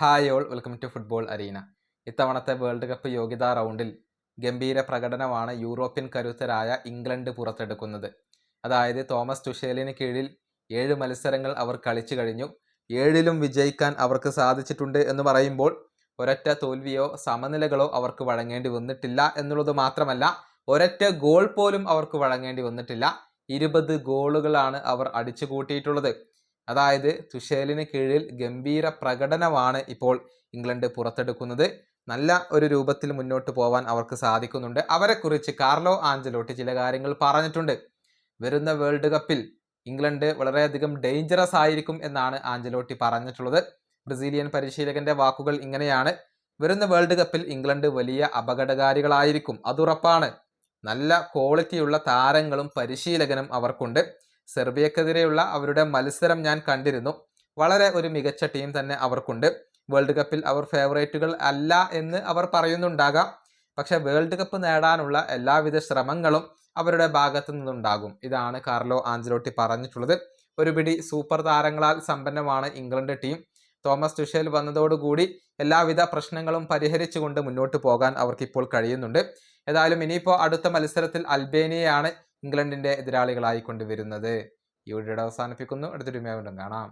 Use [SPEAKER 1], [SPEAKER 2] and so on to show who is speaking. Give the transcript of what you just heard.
[SPEAKER 1] Hi all welcome to football arena ഇത്തവണത്തെ world cup യോഗ്യതാ റൗണ്ടിൽ ഗംഭീര പ്രകടനമാണ് യൂറോപ്യൻ കരുത്തരായ ഇംഗ്ലണ്ട് പുറത്തെടുക്കുന്നത്. അതായത് തോമസ് ടുഷേലിന് കീഴിൽ ഏഴ് മത്സരങ്ങൾ അവർ കളിച്ചു കഴിഞ്ഞു. ഏഴിലും വിജയിക്കാൻ അവർക്ക് സാധിച്ചിട്ടുണ്ട് എന്ന് പറയുമ്പോൾ ഒരൊറ്റ തോൽവിയോ സമനിലകളോ അവർക്ക് വഴങ്ങേണ്ടി വന്നിട്ടില്ല എന്നുള്ളത് മാത്രമല്ല ഒരൊറ്റ ഗോൾ പോലും അവർക്ക് വഴങ്ങേണ്ടി വന്നിട്ടില്ല. ഇരുപത് ഗോളുകളാണ് അവർ അടിച്ചു കൂട്ടിയിട്ടുള്ളത് അതായത് തുഷേലിന് കീഴിൽ ഗംഭീര പ്രകടനമാണ് ഇപ്പോൾ ഇംഗ്ലണ്ട് പുറത്തെടുക്കുന്നത്. നല്ല ഒരു രൂപത്തിൽ മുന്നോട്ട് പോവാൻ അവർക്ക് സാധിക്കുന്നുണ്ട്. അവരെക്കുറിച്ച് കാർലോ ആഞ്ചലോട്ടി ചില കാര്യങ്ങൾ പറഞ്ഞിട്ടുണ്ട്. വരുന്ന വേൾഡ് കപ്പിൽ ഇംഗ്ലണ്ട് വളരെയധികം ഡേഞ്ചറസ് ആയിരിക്കും എന്നാണ് ആഞ്ചലോട്ടി പറഞ്ഞിട്ടുള്ളത്. ബ്രസീലിയൻ പരിശീലകന്റെ വാക്കുകൾ ഇങ്ങനെയാണ്. വരുന്ന വേൾഡ് കപ്പിൽ ഇംഗ്ലണ്ട് വലിയ അപകടകാരികളായിരിക്കും. അതുറപ്പാണ്. നല്ല ക്വാളിറ്റിയുള്ള താരങ്ങളും പരിശീലകനും അവർക്കുണ്ട്. സെർബിയക്കെതിരെയുള്ള അവരുടെ മത്സരം ഞാൻ കണ്ടിരുന്നു. വളരെ ഒരു മികച്ച ടീം തന്നെ അവർക്കുണ്ട്. വേൾഡ് കപ്പിൽ അവർ ഫേവറേറ്റുകൾ അല്ല എന്ന് അവർ പറയുന്നുണ്ടാകാം. പക്ഷെ വേൾഡ് കപ്പ് നേടാനുള്ള എല്ലാവിധ ശ്രമങ്ങളും അവരുടെ ഭാഗത്തു നിന്നുണ്ടാകും. ഇതാണ് കാർലോ ആഞ്ചലോട്ടി പറഞ്ഞിട്ടുള്ളത്. ഒരുപിടി സൂപ്പർ താരങ്ങളാൽ സമ്പന്നമാണ് ഇംഗ്ലണ്ട് ടീം തോമസ് ടുഷേൽ വന്നതോടുകൂടി എല്ലാവിധ പ്രശ്നങ്ങളും പരിഹരിച്ചുകൊണ്ട് മുന്നോട്ട് പോകാൻ അവർക്കിപ്പോൾ കഴിയുന്നുണ്ട്. ഏതായാലും ഇനിയിപ്പോൾ അടുത്ത മത്സരത്തിൽ അൽബേനിയയാണ് ഇംഗ്ലണ്ടിന്റെ എതിരാളികളായിക്കൊണ്ട് വരുന്നത് ഈ വീഡിയോയുടെ അവസാനിപ്പിക്കുന്നു. അടുത്തൊരു വീണ്ടും കാണാം.